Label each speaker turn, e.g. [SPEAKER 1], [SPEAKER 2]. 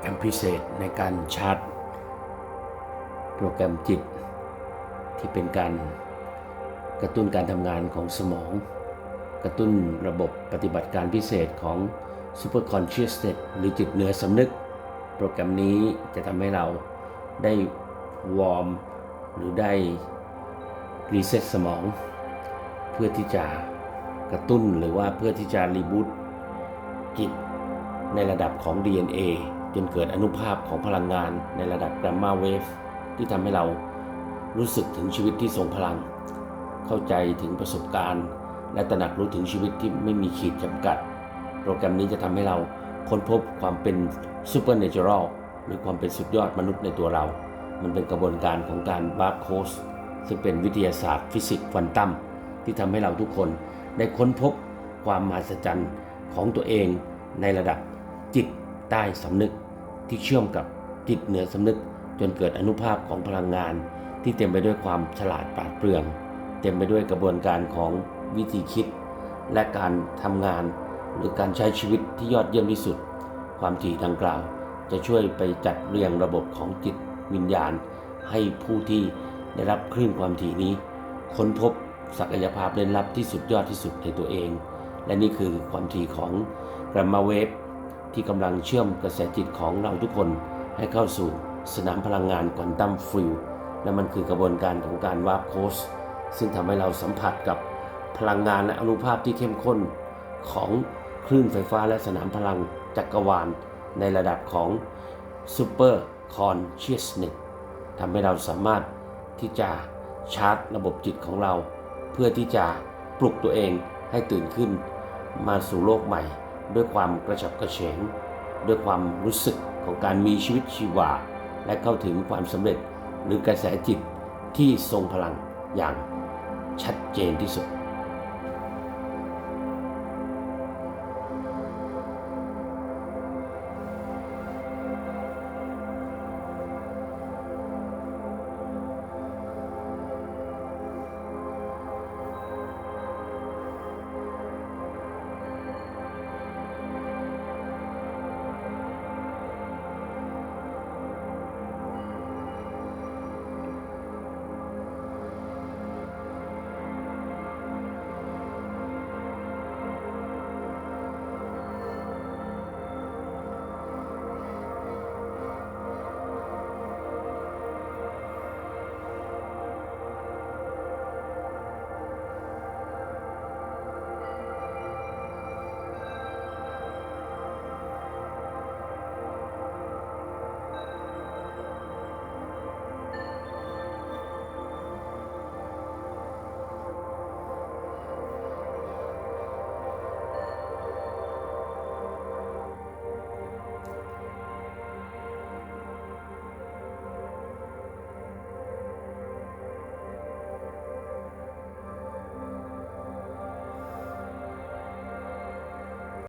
[SPEAKER 1] แรมพิเศษในการชาร์จ โปรแกรมจิต ที่เป็นการกระตุ้นการทำงานของสมอง กระตุ้นระบบปฏิบัติการพิเศษของ Super Consciousness หรือจิตเหนือสำนึก โปรแกรมนี้จะทำให้เราได้วอร์ม หรือได้รีเซ็ตสมอง เพื่อที่จะกระตุ้นหรือว่าเพื่อที่จะรีบูตจิตในระดับของ DNA จนเกิดอนุภาพของพลังงานในระดับ Gamma Wave ที่ทำให้เรารู้สึกถึงชีวิตที่ทรงพลัง เข้าใจถึงประสบการณ์ และตระหนักรู้ถึงชีวิตที่ไม่มีขีดจำกัด โปรแกรมนี้จะทำให้เราค้นพบความเป็น Supernatural หรือความเป็นสุดยอดมนุษย์ในตัวเรา มันเป็นกระบวนการของการบาร์โคสซึ่งเป็นวิทยาศาสตร์ฟิสิกส์ควอนตัมที่ทำให้เราทุกคนได้ค้นพบความมหัศจรรย์ของตัวเองในระดับจิต ใต้สำนึกที่เชื่อมกับจิตเหนือสำนึก จนเกิดอนุภาพของพลังงาน ที่เต็มไปด้วยความฉลาดปราดเปรื่อง เต็มไปด้วยกระบวนการของวิธีคิด และการทำงาน หรือการใช้ชีวิตที่ยอดเยี่ยมที่สุด ความถี่ดังกล่าว จะช่วยไปจัดเรียงระบบของจิตวิญญาณ ให้ผู้ที่ได้รับคลื่นความถี่นี้ ค้นพบศักยภาพเล่นลับที่สุดยอดที่สุดในตัวเอง และนี่คือความถี่ของแกรมมาเวฟ ที่กำลังเชื่อมกระแสจิตของเราทุกคนให้เข้าสู่สนามพลังงานควอนตัมฟิลและมันคือกระบวนการของการวาร์ปโคสซึ่งทำให้เราสัมผัสกับพลังงานและอนุภาพที่เข้มข้น ของคลื่นไฟฟ้าและสนามพลังจักรวาล ในระดับของ Super Consciousness ทำให้เราสามารถที่จะชาร์จระบบจิตของเรา เพื่อที่จะปลุกตัวเองให้ตื่นขึ้น มาสู่โลกใหม่ ด้วยความกระฉับกระเฉง ด้วยความรู้สึกของการมีชีวิตชีวา และเข้าถึงความสำเร็จหรือกระแสจิตที่ทรงพลังอย่างชัดเจนที่สุด